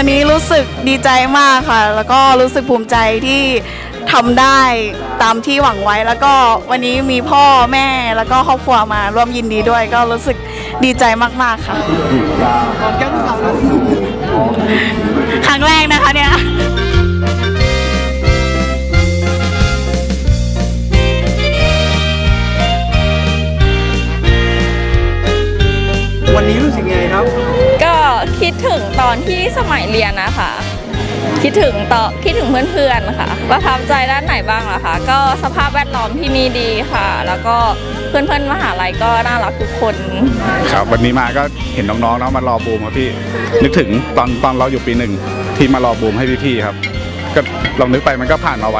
รู้สึกดีใจมากค่ะ แล้วก็รู้สึกภูมิใจที่ทำได้ตามที่หวังไว้ แล้วก็วันนี้มีพ่อแม่แล้วก็ครอบครัวมาร่วมยินดีด้วย ก็รู้สึกดีใจมากๆค่ะของแก้มสาวนะครั้งแรกนะคะ อนที่สมัยเรียนนะคะ คิดถึงต่อคิดถึงเพื่อนๆค่ะประทับใจด้านไหนบ้างล่ะคะก็สภาพแวดล้อมที่นี่ดีค่ะ แล้วก็เพื่อนๆมหาลัยก็น่ารักทุกคน ครับวันนี้มาก็เห็นน้องๆเนาะมารอบูมครับพี่นึกถึงตอนตอนเราอยู่ปีหนึ่งที่มารอบูมให้พี่ๆครับ ก็ลองนึกไปมันก็ผ่านมาไว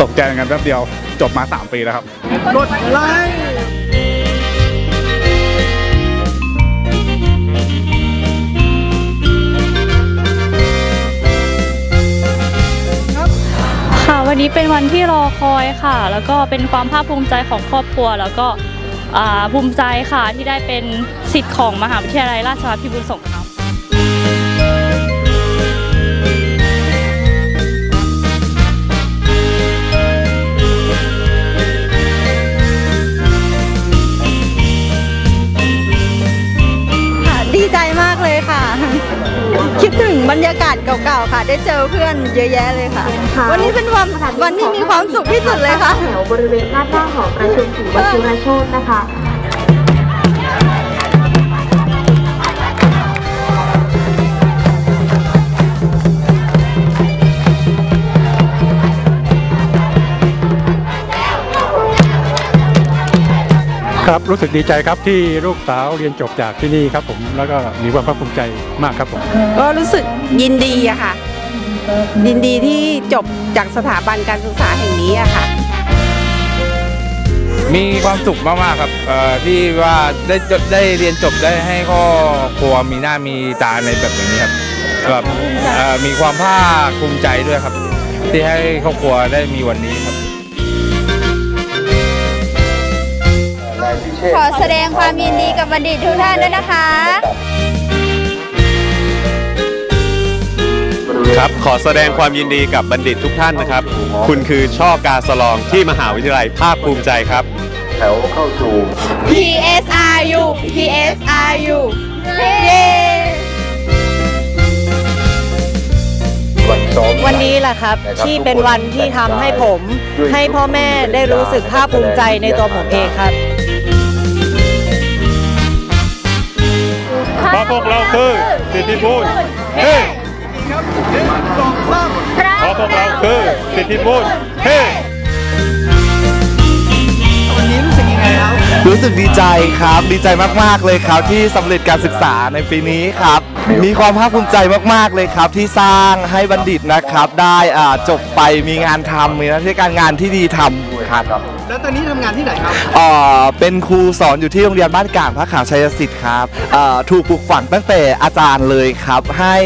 ตกใจกันแป๊บเดียวจบมา 3 ปีแล้วครับกดไลค์ นี้เป็นวันที่รอคอยค่ะ แล้วก็เป็นความภาคภูมิใจของครอบครัว แล้วก็ภูมิใจค่ะที่ได้เป็นสิทธิ์ของมหาวิทยาลัยราชภัฏพิบูลสงคราม บรรยากาศเก่าๆค่ะ ได้เจอเพื่อนเยอะแยะเลยค่ะ วันนี้เป็นวันวันที่มีความสุขที่สุดเลยค่ะ แถวบริเวณด้านหน้าหอประชุมศรีวชิรโชตนะคะ ครับรู้สึกดีใจครับที่ลูกสาวเรียนจบจากที่นี่ครับผมแล้วก็มีความภาคภูมิใจมากครับผมก็รู้สึกยินดีอะค่ะ ยินดีที่จบจากสถาบันการศึกษาแห่งนี้อะค่ะ มีความสุขมากๆครับเอ่อที่ว่าได้จบได้เรียนจบได้ให้ครอบครัวมีหน้ามีตาในแบบอย่างนี้ครับแบบเอ่อมีความภาคภูมิใจด้วยครับ ที่ให้ครอบครัวได้มีวันนี้ครับ ขอแสดงความยินดีกับบัณฑิตทุกท่านด้วยนะคะ ครับ ขอแสดงความยินดีกับบัณฑิตทุกท่านนะครับ คุณคือช่อกาสลองที่มหาวิทยาลัยภาคภูมิใจครับ PSRU PSRU เย้วันนี้แหละครับ ที่เป็นวันที่ทำให้ผม ให้พ่อแม่ได้รู้สึกภาคภูมิใจในตัวผมเองครับ เพราะพวกเราคือสิทธิบุญเฮ้ครับหนึ่งสองสามเพราะพวกเราคือสิทธิบุญเฮ้วันนี้รู้สึกยังไงครับรู้สึกดีใจครับ ดีใจมาก ๆ เลยครับที่สำเร็จการศึกษาในปีนี้ครับ มีความภาคภูมิใจมาก ๆ เลยครับ ที่สร้างให้บัณฑิตนะครับ ได้อ่าจบไปมีงานทำมีหน้าที่การงานที่ดีทำครับแล้วตอนนี้ทำงานที่ไหนครับเอ่อเป็นครูสอนอยู่ที่โรงเรียนบ้านกลางพระขาวชัยสิทธิ์ครับเอ่อถูกปลูกฝังตั้งแต่อาจารย์เลยครับ ให้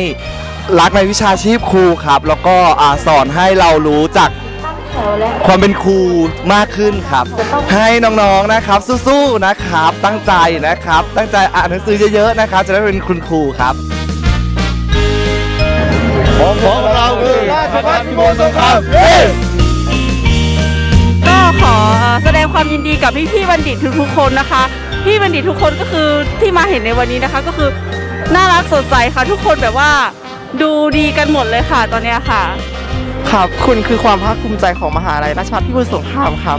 รักในวิชาชีพครูครับ แล้วก็อ่าสอนให้เรารู้จัก ความเป็นครูมากขึ้นครับ ให้น้องๆนะครับสู้ๆนะครับ ตั้งใจนะครับ ตั้งใจอ่านหนังสือเยอะๆนะครับ จะได้เป็นคุณครูครับ ของเราคือราชพัฒพิบูลสงคราม ความยินดีกับพี่พี่บัณฑิตทุกๆคนนะคะ พี่บัณฑิตทุกคนก็คือที่มาเห็นในวันนี้นะคะ ก็คือน่ารักสดใสค่ะ ทุกคนแบบว่าดูดีกันหมดเลยค่ะตอนนี้ค่ะ ครับ คุณคือความภาคภูมิใจของมหาลัยราชภัฏพิบูลสงครามครับ